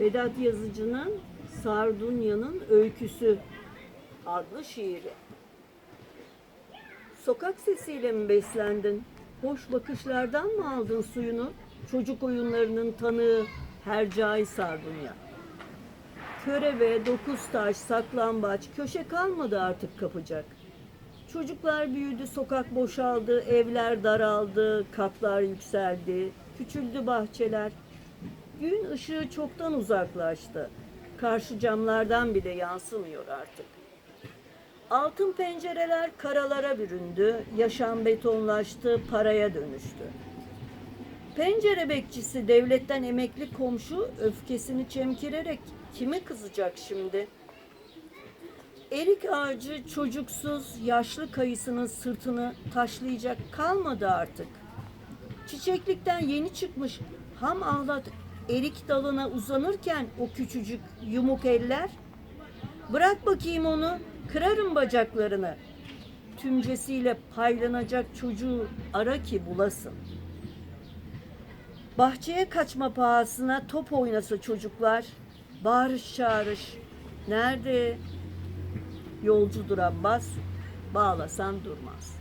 Vedat Yazıcı'nın Sardunya'nın Öyküsü adlı şiiri. Sokak sesiyle mi beslendin? Hoş bakışlardan mı aldın suyunu? Çocuk oyunlarının tanığı Hercai Sardunya. Körebe, dokuz taş, saklambaç, köşe kalmadı artık kapacak. Çocuklar büyüdü, sokak boşaldı, evler daraldı, katlar yükseldi, küçüldü bahçeler. Gün ışığı çoktan uzaklaştı. Karşı camlardan bile yansımıyor artık. Altın pencereler karalara büründü, yaşam betonlaştı, paraya dönüştü. Pencere bekçisi devletten emekli komşu öfkesini çemkirerek kimi kızacak şimdi? Erik ağacı çocuksuz yaşlı kayısının sırtını taşlayacak kalmadı artık. Çiçeklikten yeni çıkmış ham ahlat erik dalına uzanırken o küçücük yumuk eller Bırak bakayım onu, kırarım bacaklarını. Tümcesiyle paylanacak çocuğu ara ki bulasın. Bahçeye kaçma pahasına top oynasa çocuklar. Bağırış çağırış. Nerede? Yolcudur Abbas, bağlasan durmaz.